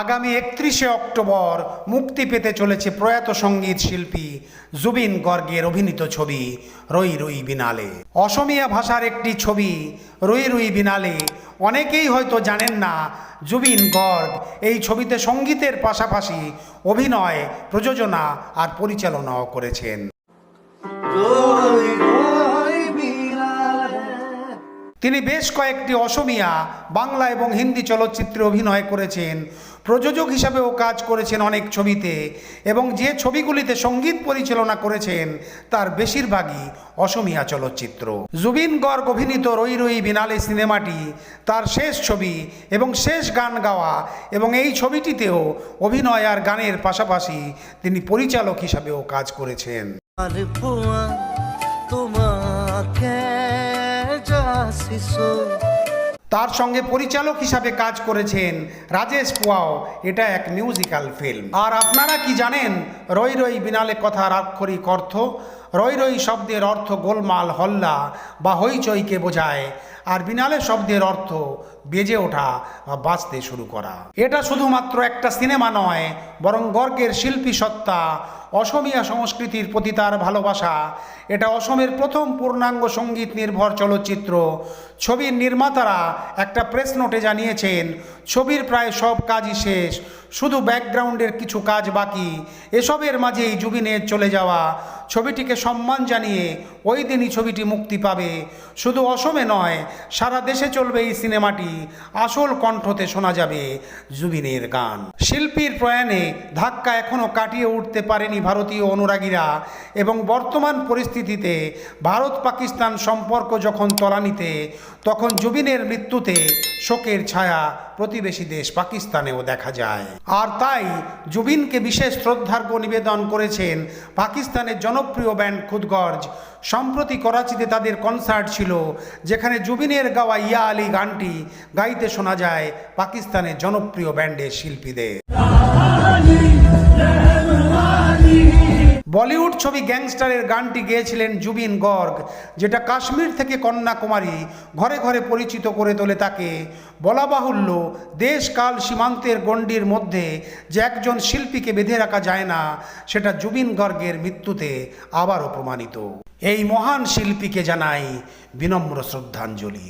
আগামী একত্রিশে অক্টোবর মুক্তি পেতে চলেছে প্রয়াত সংগীত শিল্পী জুবিন গর্গের অভিনীত ছবি রই রুই বিনালে। অসমীয়া ভাষার একটি ছবি রই রুই বিনালে। অনেকেই হয়তো জানেন না, জুবিন গর্গ এই ছবিতে সঙ্গীতের পাশাপাশি অভিনয়, প্রযোজনা আর পরিচালনাও করেছেন। তিনি বেশ কয়েকটি অসমিয়া, বাংলা এবং হিন্দি চলচ্চিত্রে অভিনয় করেছেন। প্রযোজক হিসাবেও কাজ করেছেন অনেক ছবিতে এবং যে ছবিগুলিতে সংগীত পরিচালনা করেছেন, তার বেশিরভাগই অসমিয়া চলচ্চিত্র। জুবিন গর্গ অভিনীত রই রই বিনালে সিনেমাটি তার শেষ ছবি এবং শেষ গান গাওয়া এবং এই ছবিটিতেও অভিনয় আর গানের পাশাপাশি তিনি পরিচালক হিসাবেও কাজ করেছেন। তোমাকে তার সঙ্গে পরিচালক হিসাবে কাজ করেছেন রাজেশ পোয়াও। এটা এক মিউজিক্যাল ফিল্ম আর আপনারা কি জানেন? রই রই বিনালে কথার আক্ষরিক অর্থ রই রই শব্দের অর্থ গোলমাল হল্লা বা হইচইকে বোঝায়, আর বিনালে শব্দের অর্থ বেজে ওঠা বা বাঁচতে শুরু করা। এটা শুধুমাত্র একটা সিনেমা নয়, বরং গর্গের শিল্পী সত্তা অসমীয়া সংস্কৃতির প্রতি তার ভালোবাসা। এটা অসমের প্রথম পূর্ণাঙ্গ সংগীত নির্ভর চলচ্চিত্র। ছবির নির্মাতারা একটা প্রেস নোটে জানিয়েছেন, ছবির প্রায় সব কাজই শেষ, শুধু ব্যাকগ্রাউন্ডের কিছু কাজ বাকি। এসবের মাঝেই জুবিনের চলে যাওয়া ছবিটিকে সম্মান জানিয়ে ওই দিনই ছবিটি মুক্তি পাবে। শুধু অসমে নয়, সারা দেশে চলবে এই সিনেমাটি। আসল কণ্ঠতে শোনা যাবে জুবিনের গান। শিল্পীর প্রয়াণে ধাক্কা এখনও কাটিয়ে উঠতে পারেনি ভারতীয় অনুরাগীরা এবং বর্তমান পরিস্থিতিতে ভারত পাকিস্তান সম্পর্ক যখন তলানিতে, তখন জুবিনের মৃত্যুতে শোকের ছায়া প্রতিবেশী দেশ পাকিস্তানেও দেখা যায়। আর তাই জুবিনকে বিশেষ শ্রদ্ধার্ঘ্য নিবেদন করেছেন পাকিস্তানের জনপ্রিয় ব্যান্ড খুদগর্জ। সম্প্রতি করাচিতে তাদের কনসার্ট ছিল, যেখানে জুবিনের গাওয়া ইয়া আলী গানটি গাইতে শোনা যায় পাকিস্তানের জনপ্রিয় ব্যান্ডের শিল্পীদের। বলিউড ছবি গ্যাংস্টারের গানটি গেয়েছিলেন জুবিন গর্গ, যেটা কাশ্মীর থেকে কন্যাকুমারী ঘরে ঘরে পরিচিত করে তোলে তাকে। বলা বাহুল্য, দেশ কাল সীমান্তের গণ্ডির মধ্যে যে একজন শিল্পীকে বেঁধে রাখা যায় না, সেটা জুবিন গর্গের মৃত্যুতে আবারও প্রমাণিত এই মহান শিল্পীকে জানাই বিনম্র শ্রদ্ধাঞ্জলি।